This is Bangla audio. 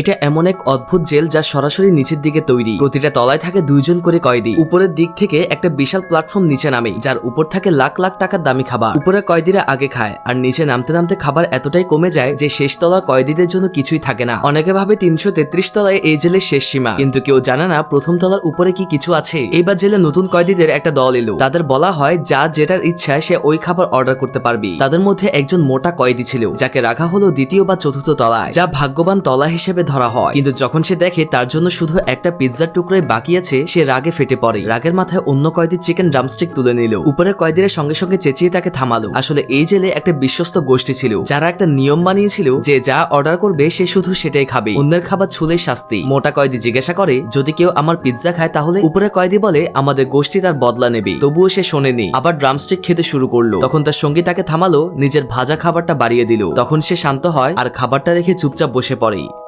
এটা এমন এক অদ্ভুত জেল যা সরাসরি নিচের দিকে তৈরি। প্রতিটা তলায় থাকে দুইজন করে কয়েদি। উপরের দিক থেকে একটা বিশাল প্ল্যাটফর্ম নিচে নামে, যার উপর থাকে লাখ লাখ টাকার দামি খাবার। উপরে কয়েদিরা আগে খায়, আর নিচে নামতে নামতে খাবার এতটাই কমে যায় যে শেষ তলার কয়েদিদের জন্য কিছুই থাকে না। অনেকে ভাবে তিনশো তেত্রিশ তলায় এই জেলের শেষ সীমা, কিন্তু কেউ জানে না প্রথম তলার উপরে কি কিছু আছে। এইবার জেলে নতুন কয়েদিদের একটা দল এলো। তাদের বলা হয়, যা যেটার ইচ্ছা সে ওই খাবার অর্ডার করতে পারবি। তাদের মধ্যে একজন মোটা কয়েদি ছিল, যাকে রাখা হলো দ্বিতীয় বা চতুর্থ তলায়, যা ভাগ্যবান তলা হিসেবে ধরা হয়। কিন্তু যখন সে দেখে তার জন্য শুধু একটা পিৎজার টুকরোই বাকি আছে, সে রাগে ফেটে পড়ে। রাগের মাথায় অন্য কয়েদি চিকেন ড্রামস্টিক তুলে নিল। উপরে কয়েদিরা সঙ্গে সঙ্গে চেঁচিয়ে তাকে থামালো। আসলে এই জেলে একটা বিশ্বস্ত গোষ্ঠী ছিল, যারা একটা নিয়ম বানিয়েছিল যে যা অর্ডার করবে, সে শুধু সেটাই খাবে। অন্যের খাবার ছুলেই শাস্তি। মোটা কয়েদি জিজ্ঞাসা করে, যদি কেউ আমার পিৎজা খায় তাহলে? উপরে কয়েদি বলে, আমাদের গোষ্ঠী তার বদলা নেবে। তবুও সে শোনেনি। আবার ড্রামস্টিক খেতে শুরু করল। তখন তার সঙ্গী তাকে থামালো, নিজের ভাজা খাবারটা বাড়িয়ে দিল। তখন সে শান্ত হয় আর খাবারটা রেখে চুপচাপ বসে পড়ে।